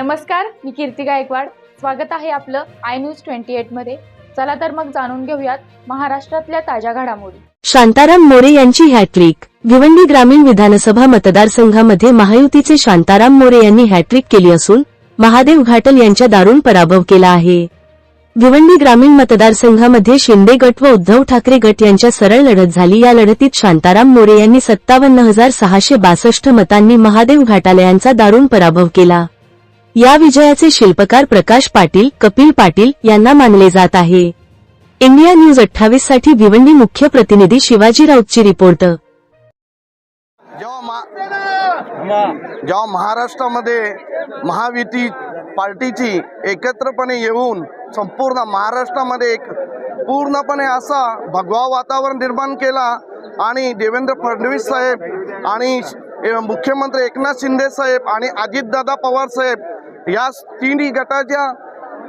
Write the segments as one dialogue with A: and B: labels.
A: नमस्कार मी कीर्ती गायकवाड. स्वागत आहे आपलं आय न्यूज ट्वेंटी एटमध्ये. चला तर मग जाणून घेऊयात महाराष्ट्रातल्या ताज्या घडामोडी.
B: शांताराम मोरे यांची हॅट्रिक भिवंडी ग्रामीण विधानसभा मतदारसंघामध्ये महायुतीचे शांताराम मोरे यांनी हॅट्रिक केली असून महादेव घाटल यांच्या दारुण पराभव केला आहे. भिवंडी ग्रामीण मतदारसंघामध्ये शिंदे गट व उद्धव ठाकरे गट यांच्या सरळ लढत झाली. या लढतीत शांताराम मोरे यांनी सत्तावन्न हजार सहाशे बासष्ट मतांनी महादेव घाटाले यांचा दारुण पराभव केला. या विजयाचे शिल्पकार प्रकाश पाटील कपिल पाटील यांना मानले जात आहे. इंडिया न्यूज अठ्ठावीससाठी भिवंडी मुख्य प्रतिनिधी शिवाजी राऊतची रिपोर्ट.
C: जेव्हा महाराष्ट्रामध्ये महायुती पार्टीची एकत्रपणे येऊन संपूर्ण महाराष्ट्रामध्ये एक पूर्णपणे असा भगवा वातावरण निर्माण केला आणि देवेंद्र फडणवीस साहेब आणि मुख्यमंत्री एकनाथ शिंदे साहेब आणि अजितदादा पवार साहेब या तिन्ही गटाच्या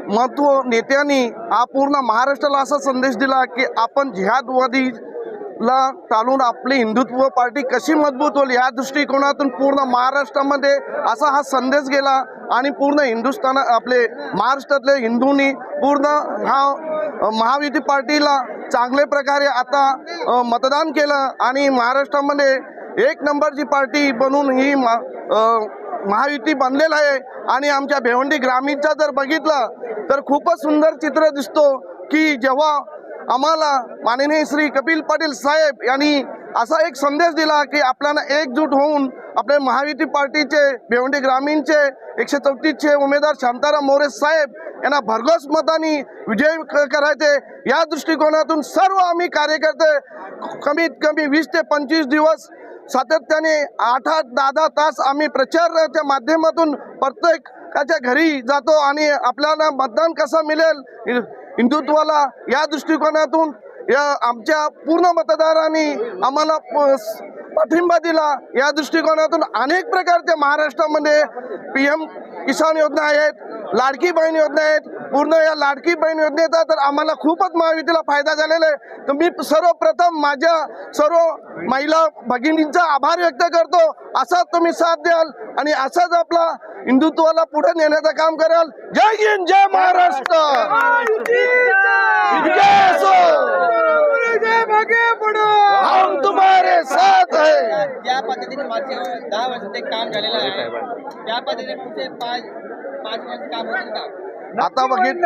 C: महत्त्व नेत्यांनी हा पूर्ण महाराष्ट्राला असा संदेश दिला की आपण जिहादवादीला टाळून आपली हिंदुत्व पार्टी कशी मजबूत होईल या दृष्टिकोनातून पूर्ण महाराष्ट्रामध्ये असा हा संदेश गेला आणि पूर्ण हिंदुस्थान आपले महाराष्ट्रातले हिंदूंनी पूर्ण हा महायुती पार्टीला चांगल्या प्रकारे आता मतदान केलं आणि महाराष्ट्रामध्ये एक नंबरची पार्टी बनून ही मा महायुती बनलेलं आहे. आणि आमच्या भिवंडी ग्रामीणचा जर बघितलं तर खूपच सुंदर चित्र दिसतो की जेव्हा आम्हाला माननीय श्री कपिल पाटील साहेब यांनी असा एक संदेश दिला की आपल्याला एकजूट होऊन आपले महायुती पार्टीचे भिवंडी ग्रामीणचे एकशे चौतीसचे उमेदवार शांताराम मोरे साहेब यांना भरघोस मतांनी विजय क- करायचे. या दृष्टिकोनातून सर्व आम्ही कार्यकर्ते कमीत कमी वीस ते पंचवीस दिवस सातत्याने आठ आठ दहा दहा तास आम्ही प्रचाराच्या माध्यमातून प्रत्येकाच्या घरी जातो आणि आपल्याला मतदान कसं मिळेल हि- हिंदुत्वाला या दृष्टिकोनातून या आमच्या पूर्ण मतदारांनी आम्हाला प- पाठिंबा दिला. या दृष्टिकोनातून अनेक प्रकारच्या महाराष्ट्रामध्ये पी एम किसान योजना आहेत लाडकी बहीण योजना आहेत. पूर्ण या लाडकी बहीण योजनेचा तर आम्हाला खूपच महायुतीला फायदा झालेला आहे. तर मी सर्वप्रथम माझ्या सर्व महिला भगिनींचा आभार व्यक्त करतो. असाच तुम्ही साथ द्याल आणि असाच आपला हिंदुत्वाला पुढे नेण्याचं काम कराल. जय हिंद जय महाराष्ट्र विजय असो. हम तुम्हारे साथ है
D: पद्धतीने मागच्या दहा वर्षात एक काम झालेलं आहे. त्या पद्धतीने पुढचे पाच पाच वर्ष काम होईल का
C: आता बघित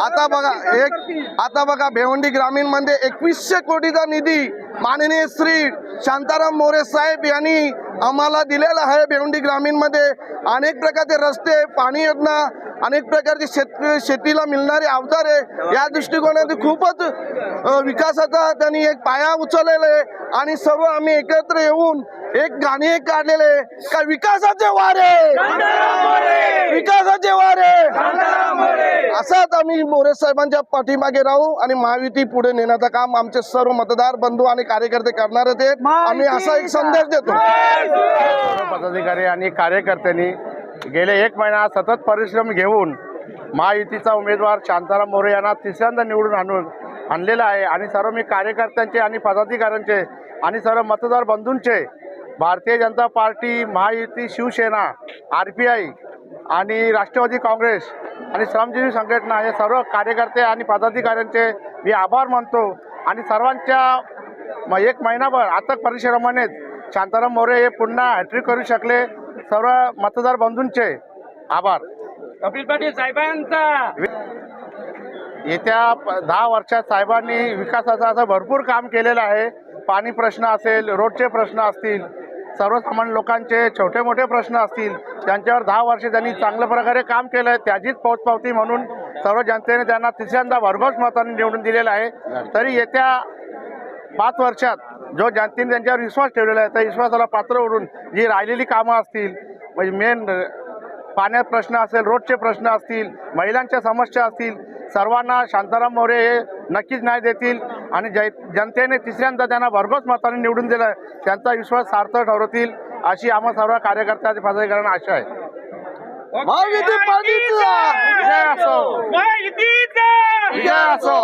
C: आता बघा एक आता बघा भिवंडी ग्रामीणमध्ये एकवीसशे कोटीचा निधी माननीय श्री शांताराम मोरे साहेब यांनी आम्हाला दिलेला आहे भिवंडी ग्रामीणमध्ये अनेक प्रकारचे रस्ते पाणी योजना अनेक प्रकारचे शेत शेतीला मिळणारे अवजारे या दृष्टिकोनातून खूपच विकासाचा त्यांनी एक पाया उचललेला आहे आणि सर्व आम्ही एकत्र येऊन एक गाणे काढलेले आहे. का विकासाचे वारे! विकासाचे वारे! असाच आम्ही मोरे साहेबांच्या पाठीमागे राहू आणि महायुती पुढे नेण्याचं काम आमचे सर्व मतदार बंधू आणि कार्यकर्ते करणार आहेत. आम्ही असा एक संदेश देतो.
E: पदाधिकारी आणि कार्यकर्त्यांनी गेले एक महिना सतत परिश्रम घेऊन महायुतीचा उमेदवार शांताराम मोरे यांना तिसऱ्यांदा निवडून आणून आणलेला आहे. आणि सर्व मी कार्यकर्त्यांचे आणि पदाधिकाऱ्यांचे आणि सर्व मतदार बंधूंचे Bharatiya Janata party Mahayuti Shivsena R P I आणि राष्ट्रवादी काँग्रेस आणि श्रमजीवी संघटना हे सर्व कार्यकर्ते आणि पदाधिकाऱ्यांचे मी आभार मानतो. आणि सर्वांच्या म एक महिनाभर आता परिश्रमानेच शांताराम मोरे हे पुन्हा हॅट्रिक करू शकले. सर्व मतदार बंधूंचे आभार.
D: कपिल पाटील साहेबांचा.
E: येत्या दहा वर्षात साहेबांनी विकासाचं असं भरपूर काम केलेलं आहे. पाणी प्रश्न असेल रोडचे प्रश्न असतील सर्वसामान्य लोकांचे छोटे मोठे प्रश्न असतील त्यांच्यावर दहा वर्षे त्यांनी चांगल्या प्रकारे काम केलं आहे. त्याचीच पोचपावती म्हणून सर्व जनतेने त्यांना तिसऱ्यांदा भरघोस मतांनी निवडून दिलेलं आहे. तरी येत्या पाच वर्षात जो जनतेने त्यांच्यावर विश्वास ठेवलेला आहे त्या विश्वासाला पात्र उडून जी राहिलेली कामं असतील म्हणजे मेन पाण्यात प्रश्न असेल रोडचे प्रश्न असतील महिलांच्या समस्या असतील सर्वांना शांताराम मोरे हे नक्कीच न्याय देतील आणि जै जनतेने तिसऱ्यांदा त्यांना भरघोस मताने निवडून दिलं त्यांचा विश्वास सार्थ ठरवतील अशी आम्हा सर्व कार्यकर्त्यांच्या पदाधिकाऱ्यांना आशा आहे. असो.